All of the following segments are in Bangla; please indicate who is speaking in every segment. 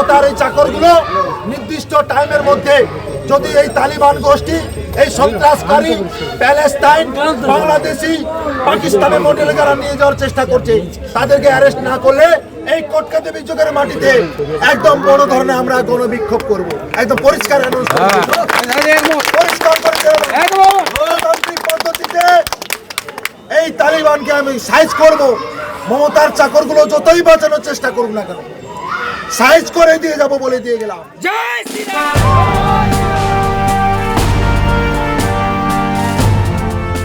Speaker 1: মমতার এই চাকরগুলো নির্দিষ্ট টাইমের মধ্যে যদি এই তালিবান গোষ্ঠী এই সন্ত্রাসকারী প্যালেস্তাইন বাংলাদেশি পাকিস্তানের মডেলে যারা নিয়ে যাওয়ার চেষ্টা করছে তাদেরকে অ্যারেস্ট না করলে এই কটকাদেবী যুগের মাটিতে একদম বড় ধরনের আমরা গণবিক্ষোভ করব। একদম পরিষ্কার পরিষ্কার গণতান্ত্রিক পদ্ধতিতে এই তালিবানকে আমি সাইজ করব। মমতার চাকরগুলো যতই বাঁচানোর চেষ্টা করুক না কেন সাইজ করে দিয়ে যাব বলে দিয়ে গেলাম।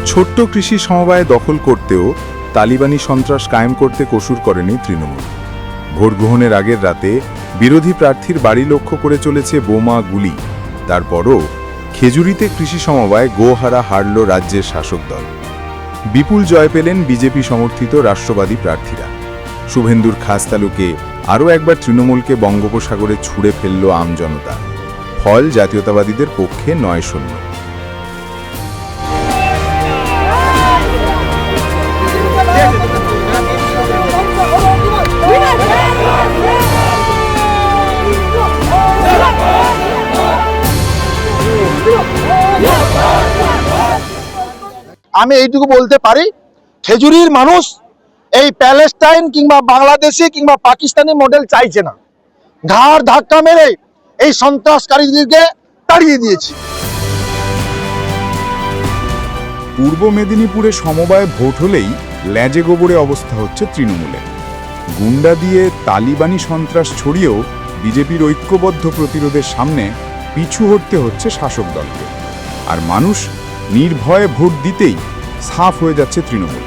Speaker 2: ছোট্ট কৃষি সমবায় দখল করতেও তালিবানি সন্ত্রাস কায়েম করতে কসুর করেনি তৃণমূল। ভোট গ্রহণের আগের রাতে বিরোধী প্রার্থীর বাড়ি লক্ষ্য করে চলেছে বোমা গুলি। তারপরও খেজুরিতে কৃষি সমবায় গোহারা হারল রাজ্যের শাসক দল। বিপুল জয় পেলেন বিজেপি সমর্থিত রাষ্ট্রবাদী প্রার্থীরা। শুভেন্দুর খাস তালুকে আরও একবার তৃণমূলকে বঙ্গোপসাগরে ছুঁড়ে ফেলল আমজনতা ফল জাতীয়তাবাদীদের পক্ষে নয় শূন্য।
Speaker 1: আমি এইটুকু বলতে পারি, খেজুরির মানুষ এই প্যালেস্টাইন কিংবা বাংলাদেশি কিংবা পাকিস্তানি মডেল চাইছে না। ঘাড় ধাক্কা মেরে এই সন্ত্রাসকারীদেরকে তাড়িয়ে দিয়েছে।
Speaker 2: পূর্ব মেদিনীপুরে সমবায় ভোট হলেই ল্যাজে গোবরে অবস্থা হচ্ছে তৃণমূলে। গুন্ডা দিয়ে তালিবানি সন্ত্রাস ছড়িয়েও বিজেপির ঐক্যবদ্ধ প্রতিরোধের সামনে পিছু হটতে হচ্ছে শাসক দলকে। আর মানুষ নির্ভয়ে ভোট দিতেই সাফ হয়ে যাচ্ছে তৃণমূল।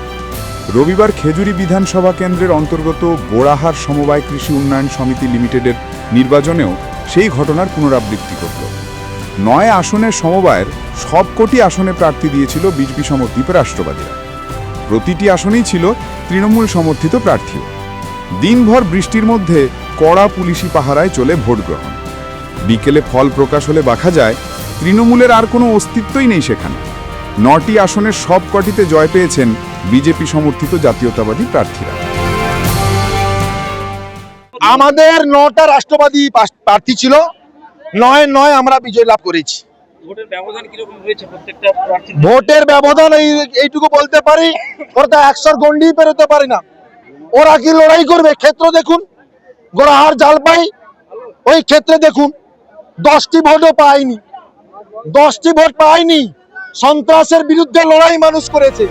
Speaker 2: রবিবার খেজুরি বিধানসভা কেন্দ্রের অন্তর্গত বোড়াহার সমবায় কৃষি উন্নয়ন সমিতি লিমিটেডের নির্বাচনেও সেই ঘটনার পুনরাবৃত্তি ঘটল নয় আসনের সমবায়ের সবকটি আসনে প্রার্থী দিয়েছিল বিজেপি সমর্থিত রাষ্ট্রবাদীরা। প্রতিটি আসনেই ছিল তৃণমূল সমর্থিত প্রার্থী দিনভর বৃষ্টির মধ্যে কড়া পুলিশি পাহারায় চলে ভোট গ্রহণ। বিকেলে ফল প্রকাশ হলে দেখা যায়, তৃণমূলের আর কোনো অস্তিত্বই নেই সেখানে। নটি আসনের সবকটিতে জয় পেয়েছেন বিজেপি সমর্থিত জাতীয়তাবাদী প্রার্থীরা।
Speaker 1: আমাদের নটা রাষ্ট্রবাদী প্রার্থী ছিল। নয় নয় আমরা বিজয় লাভ করেছি।
Speaker 3: ভোটের ব্যবধান কীরকম রয়েছে প্রত্যেকটা প্রার্থী
Speaker 1: ভোটের ব্যবধান এই এইটুকু বলতে পারি ওরা তো একশোর গন্ডি পেরোতে পারি না। ওরা কি লড়াই করবে? ক্ষেত্র দেখুন। গোড়াহার জালপাই ওই ক্ষেত্রে দেখুন। দশটি ভোটও পায়নি। দশটি ভোট পায়নি। সন্ত্রাসের বিরুদ্ধে লড়াই মানুষ করেছে।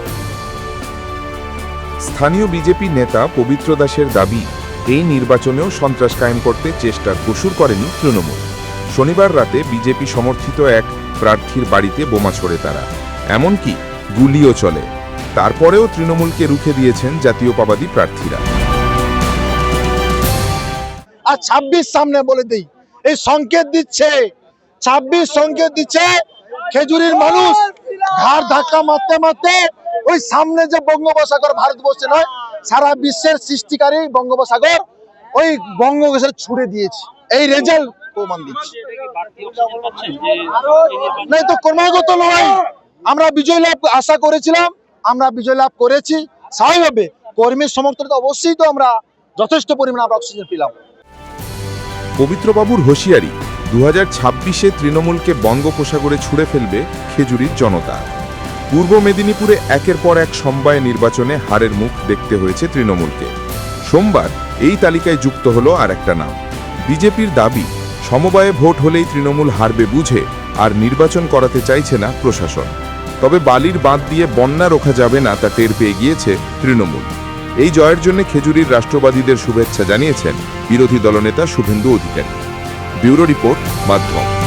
Speaker 4: স্থানীয় বিজেপি নেতা পবিত্র দাসের দাবি, এই নির্বাচনেও সন্ত্রাস কায়েম করতে চেষ্টার কসুর করেনি তৃণমূল। শনিবার রাতে বিজেপি সমর্থিত এক প্রার্থীর বাড়িতে বোমা ছোড়ে তারা। এমনকি গুলিও চলে। তারপরেও তৃণমূলকে রুখে দিয়েছেন জাতীয়তাবাদী প্রার্থীরা।
Speaker 1: আর ছাব্বিশ সামনে বলে দেই, এই সংকেত দিচ্ছে, ছাব্বিশ সংকেত দিচ্ছে খেজুরির মানুষ। ঘাড় ধাক্কা মারতে মারতে ওই সামনে যে বঙ্গোপসাগর ভারতবর্ষে নয়, সারা বিশ্বের সৃষ্টিকারী বঙ্গোপসাগর, ওই বঙ্গোপসাগর ছুড়ে দিয়েছে। এই রেজাল্ট প্রমাণ আমরা আশা করেছিলাম, আমরা অবশ্যই তো আমরা যথেষ্ট পরিমাণে অক্সিজেন পেলাম।
Speaker 4: পবিত্রবাবুর হুঁশিয়ারি দু হাজার ছাব্বিশে তৃণমূলকে বঙ্গোপসাগরে ছুঁড়ে ফেলবে খেজুরির জনতা। পূর্ব মেদিনীপুরে একের পর এক সমবায় নির্বাচনে হারের মুখ দেখতে হয়েছে তৃণমূলকে। সোমবার এই তালিকায় যুক্ত হলো আর একটা নাম। বিজেপির দাবি, সমবায়ে ভোট হলেই তৃণমূল হারবে বুঝে আর নির্বাচন করাতে চাইছে না প্রশাসন। তবে বালির বাঁধ দিয়ে বন্যা রোখা যাবে না তা টের পেয়ে গিয়েছে তৃণমূল। এই জয়ের জন্য খেজুরির রাষ্ট্রবাদীদের শুভেচ্ছা জানিয়েছেন বিরোধী দলনেতা শুভেন্দু অধিকারী। ব্যুরো রিপোর্ট মাধ্যম।